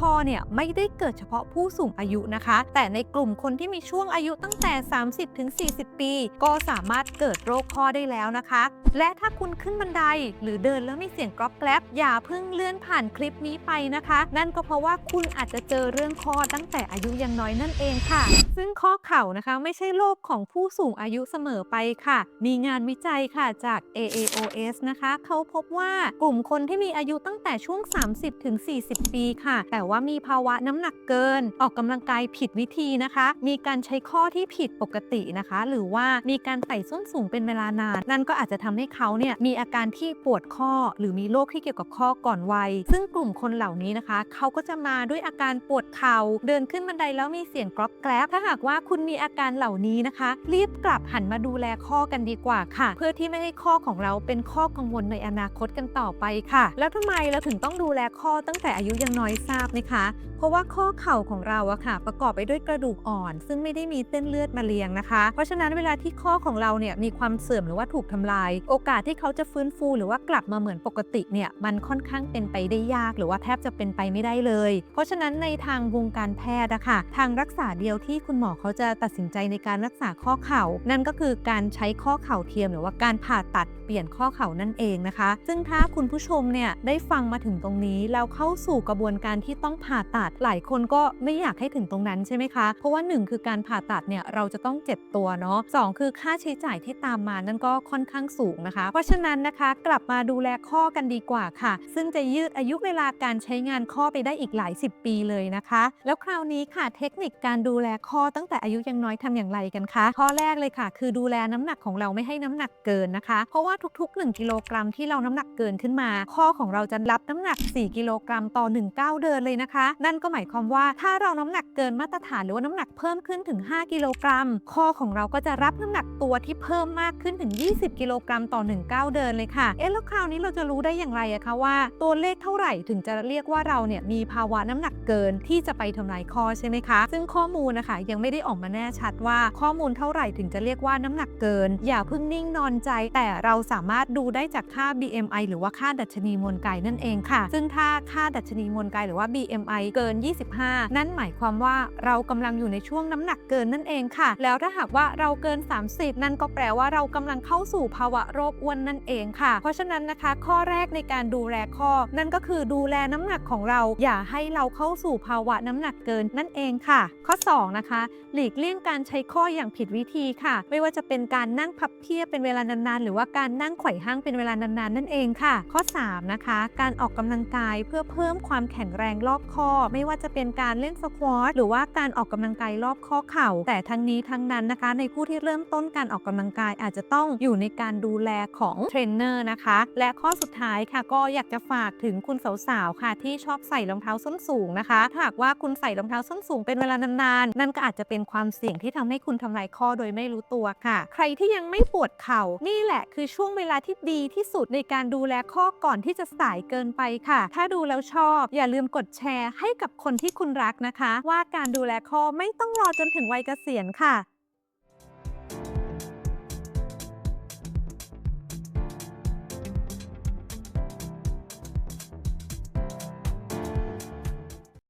call. ข้อเนี่ยไม่ได้เกิดเฉพาะผู้สูงอายุนะคะ แต่ในกลุ่มคนที่มีช่วงอายุตั้งแต่ 30ถึง40 ปี ก็สามารถเกิดโรคข้อได้แล้วนะคะ และถ้าคุณขึ้นบันไดหรือเดินแล้วมีเสียงกรอบแกรบอย่าเพิ่งเลื่อนผ่านคลิปนี้ไปนะคะ นั่นก็เพราะว่าคุณอาจจะเจอเรื่องข้อตั้งแต่อายุยังน้อยนั่นเองค่ะ ซึ่งข้อเข่านะคะไม่ใช่โรคของผู้สูงอายุเสมอไปค่ะ มีงานวิจัยค่ะจาก AAOS นะคะ เขาพบว่ากลุ่มคนที่มีอายุตั้งแต่ช่วง 30ถึง40 ปีค่ะ แต่ว่ามีภาวะน้ำหนักเกิน ออกกำลังกายผิดวิธีนะคะ มีการใช้ข้อที่ผิดปกตินะคะ หรือว่ามีการใส่ส้นสูงเป็นเวลานาน นั่นก็อาจจะทำให้เขาเนี่ยมีอาการที่ปวดข้อ หรือมีโรคที่เกี่ยวกับข้อก่อนวัย ซึ่งกลุ่มคนเหล่านี้นะคะ เขาก็จะมาด้วยอาการปวดเข่าเดินขึ้นบันไดแล้วมีเสียงกรอบแกรบถ้าหากว่าคุณมีอาการเหล่านี้นะคะ รีบกลับหันมาดูแลข้อกันดีกว่าค่ะ เพื่อที่ไม่ให้ข้อของเราเป็นข้อกังวลในอนาคตกันต่อไปค่ะ แล้วทำไมเราถึงต้องดูแลข้อตั้งแต่อายุยังน้อยทราบไหมคะเพราะว่าข้อเข่าของเราอะค่ะ ประกอบไปด้วยกระดูกอ่อน ซึ่งไม่ได้มีเส้นเลือดมาเลี้ยงนะคะ เพราะฉะนั้นเวลาที่ข้อของเราเนี่ยมีความเสื่อมหรือว่าถูกทำลาย โอกาสที่เขาจะฟื้นฟูหรือว่ากลับมาเหมือนปกติเนี่ยมันค่อนข้างเป็นไปได้ยาก หรือว่าแทบจะเป็นไปไม่ได้เลย เพราะฉะนั้นในทางวงการแพทย์อะค่ะทางรักษาเดียวที่คุณหมอเขาจะตัดสินใจในการรักษาข้อเข่า นั่นก็คือการใช้ข้อเข่าเทียม หรือว่าการผ่าตัดเปลี่ยนข้อเข่านั่นเองนะคะ ซึ่งถ้าคุณผู้ชมเนี่ยได้ฟังมาถึงตรงนี้แล้วเข้าสู่กระบวนการที่ต้องผ่าตัดหลายคนก็ไม่อยากให้ถึงตรงนั้นใช่ไหมคะ เพราะว่าหนึ่งคือการผ่าตัดเนี่ยเราจะต้องเจ็บตัวเนาะสองคือค่าใช้จ่ายที่ตามมานั่นก็ค่อนข้างสูงนะคะ เพราะฉะนั้นนะคะกลับมาดูแลข้อกันดีกว่าค่ะ ซึ่งจะยืดอายุเวลาการใช้งานข้อไปได้อีกหลายสิบปีเลยนะคะ แล้วคราวนี้ค่ะเทคนิคการดูแลข้อตั้งแต่อายุยังน้อยทำอย่างไรกันคะข้อแรกเลยค่ะ คือดูแลน้ำหนักของเราไม่ให้น้ำหนักเกินนะคะ เพราะว่าทุกๆ 1 กิโลกรัมที่เราน้ำหนักเกินขึ้นมา ข้อของเราจะรับน้ำหนัก 4 กิโลกรัมต่อ1ก้าวเดินเลยนะคะนั่นก็หมายความว่าถ้าเราน้ำหนักเกินมาตรฐานหรือว่าน้ำหนักเพิ่มขึ้นถึง 5 กิโลกรัมข้อของเราก็จะรับน้ำหนักตัวที่เพิ่มมากขึ้นถึง 20 กิโลกรัมต่อ1ก้าวเดินเลยค่ะ เอ๊ะแล้วคราวนี้เราจะรู้ได้อย่างไรอะคะว่า ตัวเลขเท่าไหร่ถึงจะเรียกว่าเราเนี่ยมีภาวะน้ำหนักเกินที่จะไปทำลายข้อใช่ไหมคะ ซึ่งข้อมูลนะคะยังไม่ได้ออกมาแน่ชัดว่าข้อมูลเท่าไหร่ถึงจะเรียกว่าน้ำหนักเกิน อย่าเพิ่งนิ่งนอนใจ แต่เราสามารถดูได้จากค่า BMI หรือว่าค่าดัชนีมวลกายนั่นเองค่ะ ซึ่งถ้าค่าดัชนีมวลกายหรือว่า BMI เกิน 25 นั่นหมายความว่าเรากำลังอยู่ในช่วงน้ำหนักเกินนั่นเองค่ะ แล้วถ้าหากว่าเราเกิน 30 นั่นก็แปลว่าเรากำลังเข้าสู่ภาวะโรคอ้วนนั่นเองค่ะ เพราะฉะนั้นนะคะ ข้อแรกในการดูแลข้อ นั่นก็คือดูแลน้ำหนักของเรา อย่าให้เราเข้าสู่ภาวะน้ำหนักเกินนั่นเองค่ะ ข้อ 2 นะคะ หลีกเลี่ยงการใช้ข้ออย่างผิดวิธีค่ะ ไม่ว่าจะเป็นการนั่งพับเพียบเป็นเวลานานๆ หรือว่าการนั่งไขว่ห้างเป็นเวลานานๆ นั่นเองค่ะ ข้อ 3 นะคะ การออกกำลังกายเพื่อเพิ่มความแข็งแรงรอบข้อ ไม่ว่าจะเป็นการเล่นสควอตหรือว่าการออกกำลังกายรอบข้อเข่า แต่ทั้งนี้ทั้งนั้นนะคะ ในผู้ที่เริ่มต้นการออกกำลังกายอาจจะต้องอยู่ในการดูแลของเทรนเนอร์นะคะ และข้อสุดท้ายค่ะก็อยากจะฝากถึงคุณสาวๆค่ะ ที่ชอบใส่รองเท้าส้นสูงนะคะถ้าหากว่าคุณใส่รองเท้าส้นสูงเป็นเวลานานๆนั่นก็อาจจะเป็นความเสี่ยงที่ทำให้คุณทำลายข้อโดยไม่รู้ตัวค่ะ ใครที่ยังไม่ปวดเข่านี่แหละคือช่วงเวลาที่ดีที่สุดในการดูแลข้อก่อนที่จะสายเกินไปค่ะ ถ้าดูแล้วชอบ อย่าลืมกดแชร์ให้กับคนที่คุณรักนะคะ ว่าการดูแลคอไม่ต้องรอจนถึงวัยเกษียณค่ะ